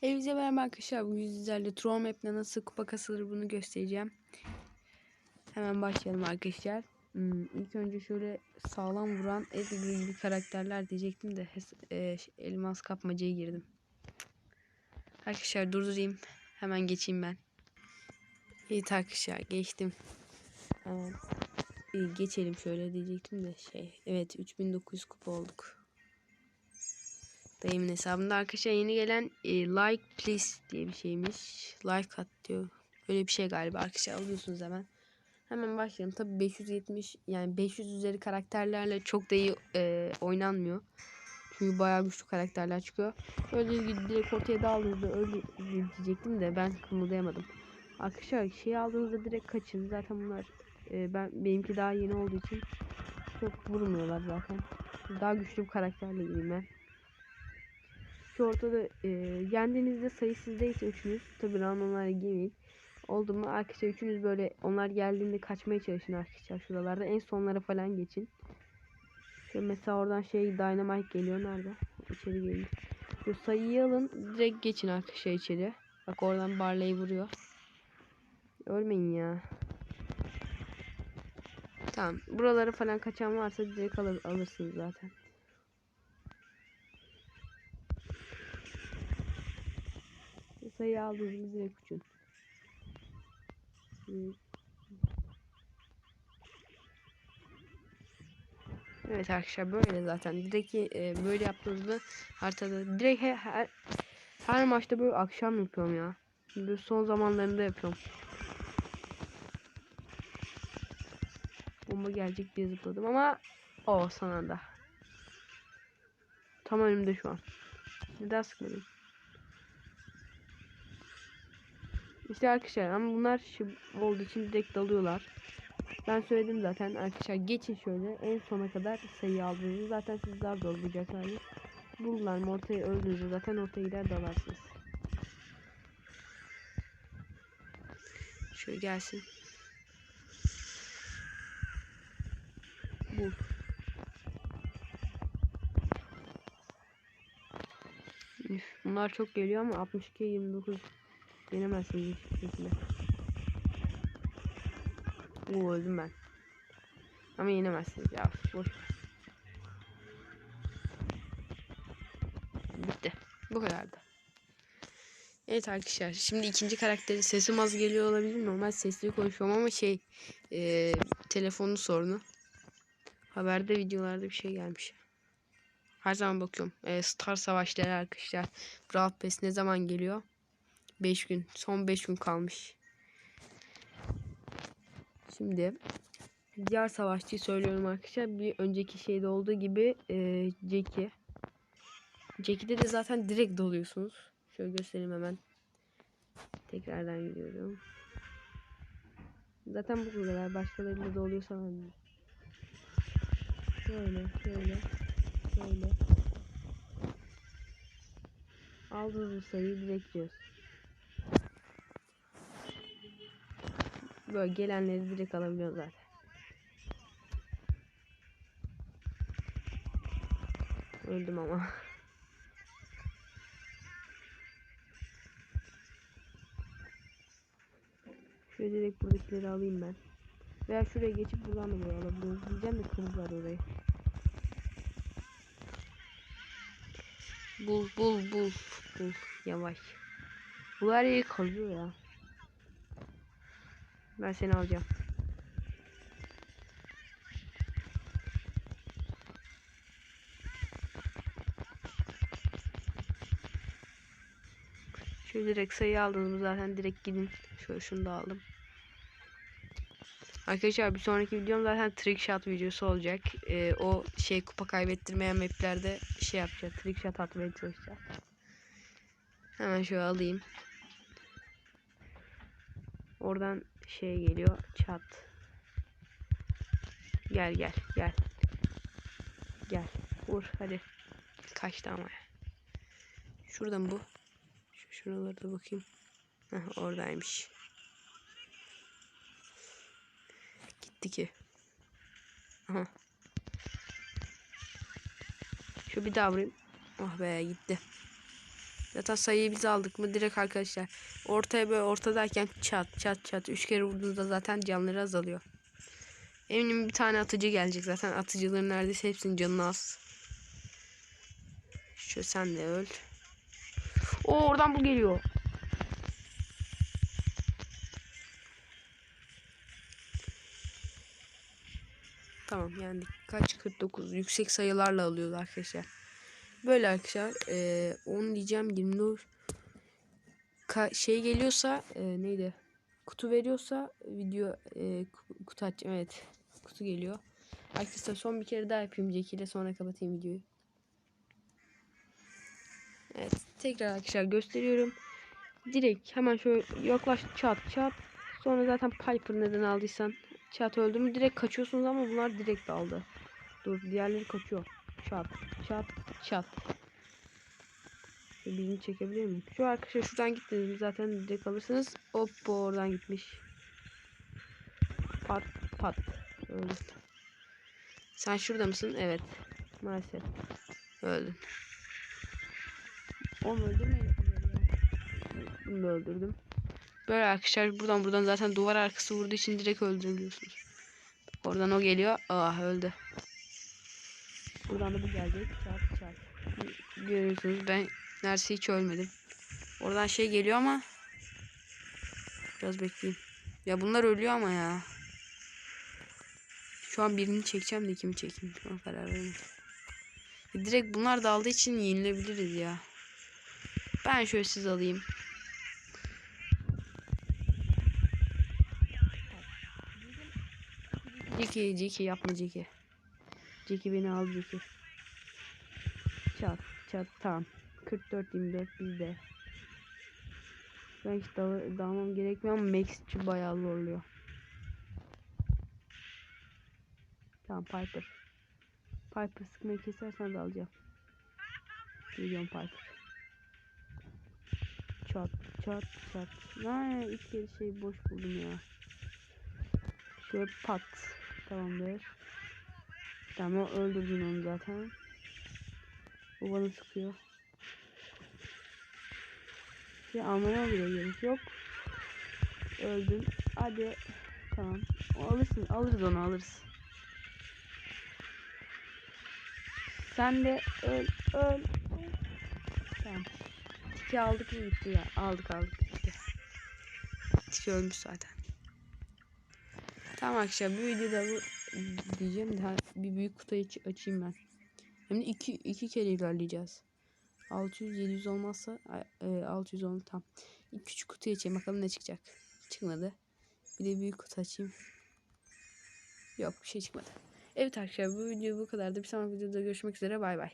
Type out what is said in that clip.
Hepinize merhaba arkadaşlar. Bugün sizlerle Troll Map'le nasıl kupa kasılır bunu göstereceğim. Hemen başlayalım arkadaşlar. Hmm, ilk önce şöyle sağlam vuran Edgar gibi karakterler diyecektim de e, ş- elmas kapmacaya girdim. Arkadaşlar durdurayım. Hemen geçeyim ben. Evet arkadaşlar geçtim. Hemen geçelim şöyle diyecektim de şey. Evet 3900 kupa olduk. Dayımın hesabında arkadaşlar yeni gelen e, like please diye bir şeymiş. Like at diyor. Böyle bir şey galiba arkadaşlar alıyorsunuz hemen. Hemen başlayalım. Tabi 570 yani 500 üzeri karakterlerle çok da iyi e, oynanmıyor. Çünkü bayağı güçlü karakterler çıkıyor. Öyle direkt ortaya daldığınızda öyle diyecektim de ben kımıldayamadım. Arkadaşlar şey aldığınızda direkt kaçın. Zaten bunlar e, ben benimki daha yeni olduğu için çok vurmuyorlar zaten. Daha güçlü bir karakterle ben. Şu ortada e, yendiğinizde sayı sizdeyse üçünüz tabi randomlara girmeyin. Oldu mu arkadaşlar üçünüz böyle onlar geldiğinde kaçmaya çalışın arkadaşlar şuralarda en sonlara falan geçin. Şu mesela oradan şey dynamite geliyor nerede? İçeri geliyor. Şu sayıyı alın direkt geçin arkadaşlar içeri. Bak oradan Barley vuruyor. Ölmeyin ya. Tamam. Buralara falan kaçan varsa direkt alır, alırsınız zaten. Sayı aldığımız direkt uçun. Evet arkadaşlar böyle zaten. Direkt e, böyle yaptığınızda haritada direkt her, her, her maçta böyle akşam yapıyorum ya. Böyle son zamanlarında yapıyorum. Bomba gelecek diye zıpladım ama o son anda. Tam önümde şu an. Neden sıkmadım? İşte arkadaşlar ama bunlar şu olduğu için direkt dalıyorlar. Ben söyledim zaten arkadaşlar geçin şöyle en sona kadar sayı aldığınızı zaten siz daha zor bulacaklardır. Bulurlar mı ortaya öldüğünüzde zaten ortaya gider dalarsınız. Şöyle gelsin. Bul. Bunlar çok geliyor ama 62 29 yenemezsiniz hiçbir şekilde. Oo öldüm ben. Ama yenemezsiniz ya. Boş. Bitti. Bu kadardı. Evet arkadaşlar. Şimdi ikinci karakterin sesim az geliyor olabilir. Normal sesli konuşuyorum ama şey e, telefonun sorunu. Haberde videolarda bir şey gelmiş. Her zaman bakıyorum. E, Star Savaşları arkadaşlar. Brawl Pass ne zaman geliyor? 5 gün. Son 5 gün kalmış. Şimdi diğer savaşçıyı söylüyorum arkadaşlar. Bir önceki şeyde olduğu gibi e, Jackie. Jackie'de de zaten direkt doluyorsunuz. Şöyle göstereyim hemen. Tekrardan gidiyorum. Zaten bu kadar. Başkalarıyla da oluyor sanırım. Şöyle, şöyle, şöyle. Aldığınız sayıyı direkt diyoruz. Böyle gelenleri direkt alabiliyor zaten. Öldüm ama. Şöyle direkt buradakileri alayım ben. Veya şuraya geçip buradan da buraya alabiliyoruz. Diyeceğim de kırmızılar orayı. Bul bul bul bul. Yavaş. Bu her yeri kazıyor ya. Ben seni alacağım. Şöyle direkt sayı aldınız zaten direkt gidin. Şöyle şunu da aldım. Arkadaşlar bir sonraki videom zaten trick shot videosu olacak. Ee, o şey kupa kaybettirmeyen maplerde şey yapacağız. Trick shot atmaya çalışacağız. Hemen şöyle alayım. Oradan şey geliyor. Çat. Gel gel gel. Gel. Vur hadi. Kaçtı ama. Şuradan bu. Şu şuralara da bakayım. Heh, oradaymış. Gitti ki. Aha. Şu bir daha vurayım. Oh be gitti. Zaten sayıyı biz aldık mı direkt arkadaşlar. Ortaya böyle ortadayken çat çat çat. Üç kere vurduğunuzda zaten canları azalıyor. Eminim bir tane atıcı gelecek. Zaten atıcıların neredeyse hepsinin canı az. Şu sen de öl. O oradan bu geliyor. Tamam yani kaç 49 yüksek sayılarla alıyoruz arkadaşlar. Böyle arkadaşlar e, 10 diyeceğim 24 Ka şey geliyorsa e, neydi? Kutu veriyorsa video e, ku- kutu açacağım evet. Kutu geliyor. Arkadaşlar son bir kere daha yapayım Jack ile sonra kapatayım videoyu. Evet tekrar arkadaşlar gösteriyorum. Direkt hemen şöyle yaklaş çat çat. Sonra zaten Piper neden aldıysan çat öldü mü direkt kaçıyorsunuz ama bunlar direkt aldı. Dur diğerleri kaçıyor. Çat çat çat. Birini çekebilir miyim? Şu arkadaşlar şuradan gittiniz zaten direkt alırsınız. Hop oradan gitmiş. Pat pat. Öldü. Sen şurada mısın? Evet. Maalesef. Öldün. Onu öldürmeyin. Bunu da öldürdüm. Böyle arkadaşlar buradan buradan zaten duvar arkası vurduğu için direkt öldürebiliyorsunuz. Oradan o geliyor. Ah öldü. Buradan da bu gelecek. Çat çat. Görüyorsunuz ben neredeyse hiç ölmedim. Oradan şey geliyor ama biraz bekleyin. Ya bunlar ölüyor ama ya. Şu an birini çekeceğim de kimi çekeyim. Şu an karar vermedim. Direkt bunlar daldığı için yenilebiliriz ya. Ben şöyle siz alayım. Jackie, Jackie yapma Jackie. Jackie beni al Jackie. Çat, çat tamam. 44 24 bizde. Ben hiç dal dalmam gerekmiyor ama Max şu bayağı zorluyor. Tamam Piper. Piper sıkmayı kesersen de alacağım. Milyon Piper. Çat çat çat. Ne ilk kere şey boş buldum ya. Şöyle pat. Tamamdır. Tamam öldürdün onu zaten. Bu bana sıkıyor. Şey almaya bile gerek yok. Öldün. Hadi. Tamam. O alırsın. Alırız onu alırız. Sen de öl öl. Tamam. Tiki aldık mı gitti ya. Aldık aldık gitti. Tiki ölmüş zaten. Tamam arkadaşlar bu videoda bu diyeceğim daha bir büyük kutuyu aç- açayım ben. Hem de iki, iki kere ilerleyeceğiz. 600 700 olmazsa e, 600 oldu tam. İlk küçük kutuyu açayım bakalım ne çıkacak. Çıkmadı. Bir de büyük kutu açayım. Yok bir şey çıkmadı. Evet arkadaşlar bu video bu kadardı. Bir sonraki videoda görüşmek üzere bay bay.